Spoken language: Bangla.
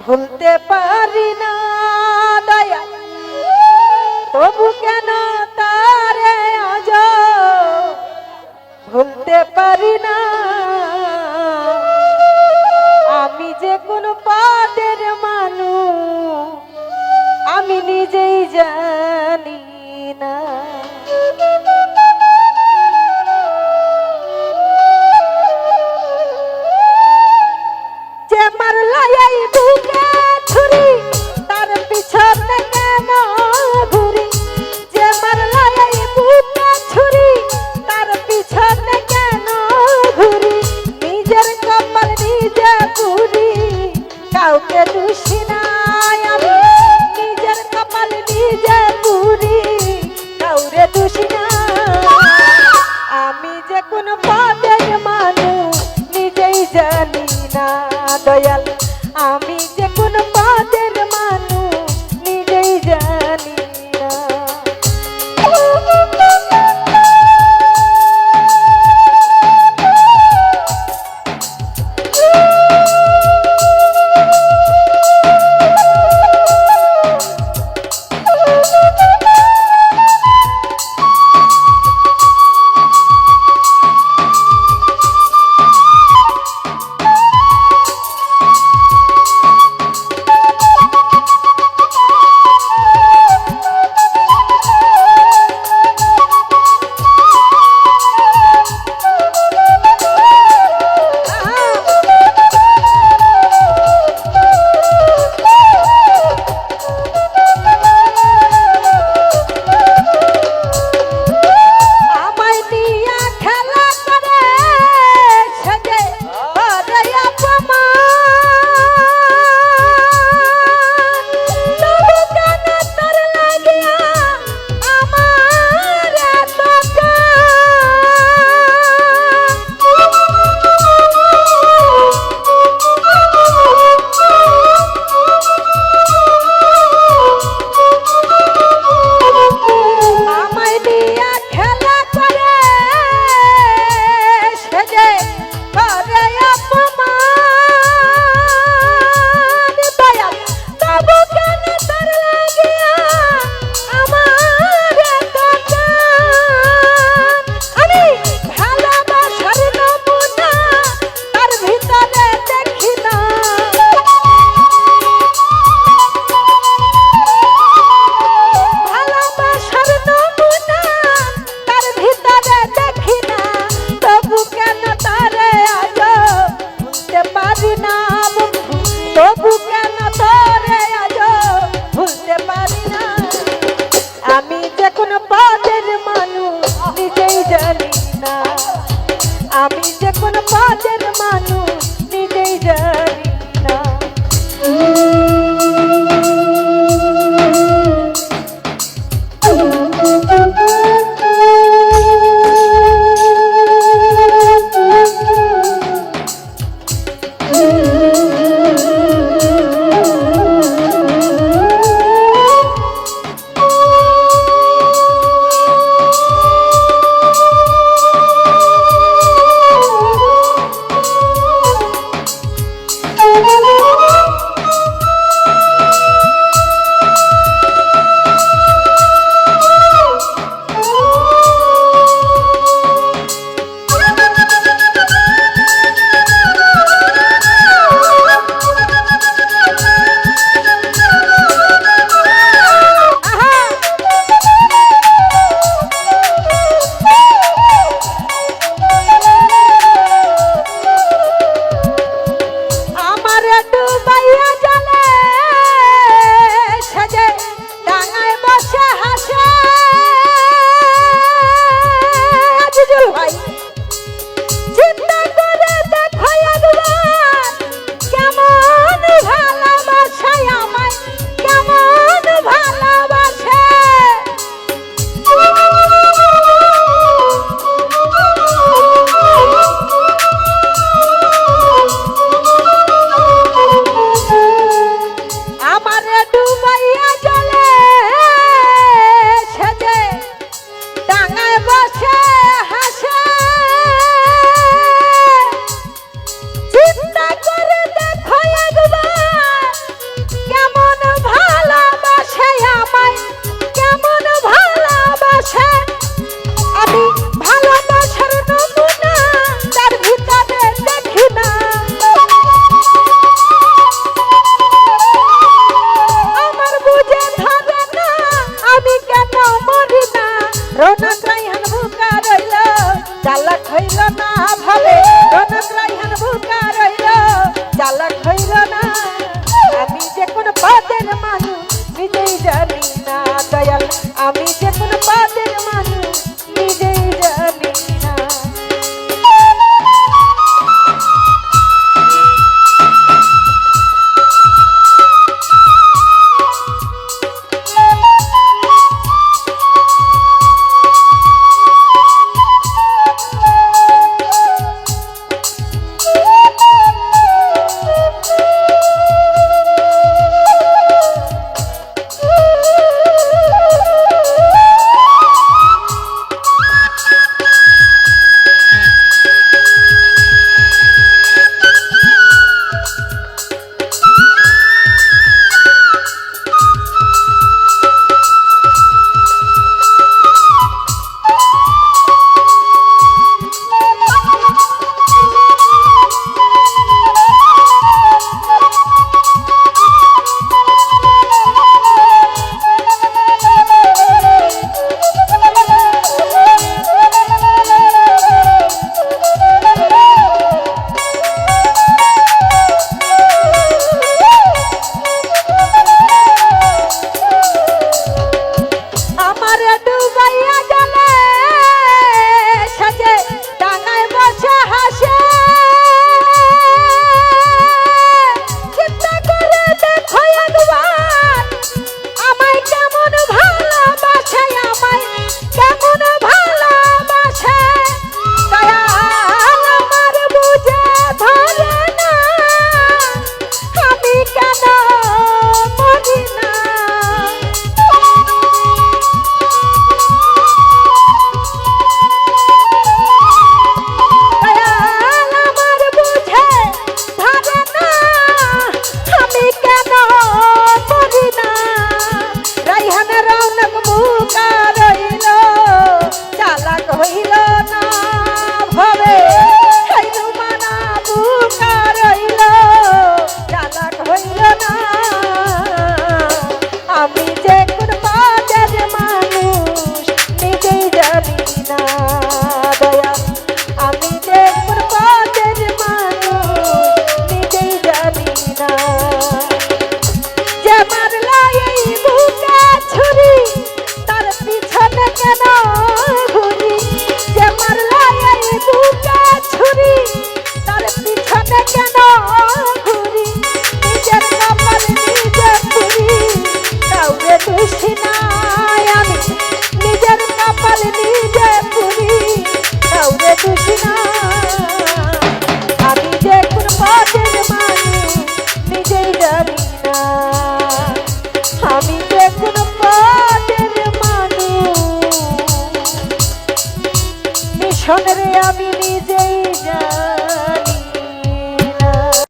ভুলতে পারি না দয়া তবু কেন তারে আজ ভুলতে পারি না? আমি যে কোনো পাদের মানুষ কোন পা দেশের মানুষ নিজেই জানি না দয়াল আমি যে নক মুকা রইল চালাক হইল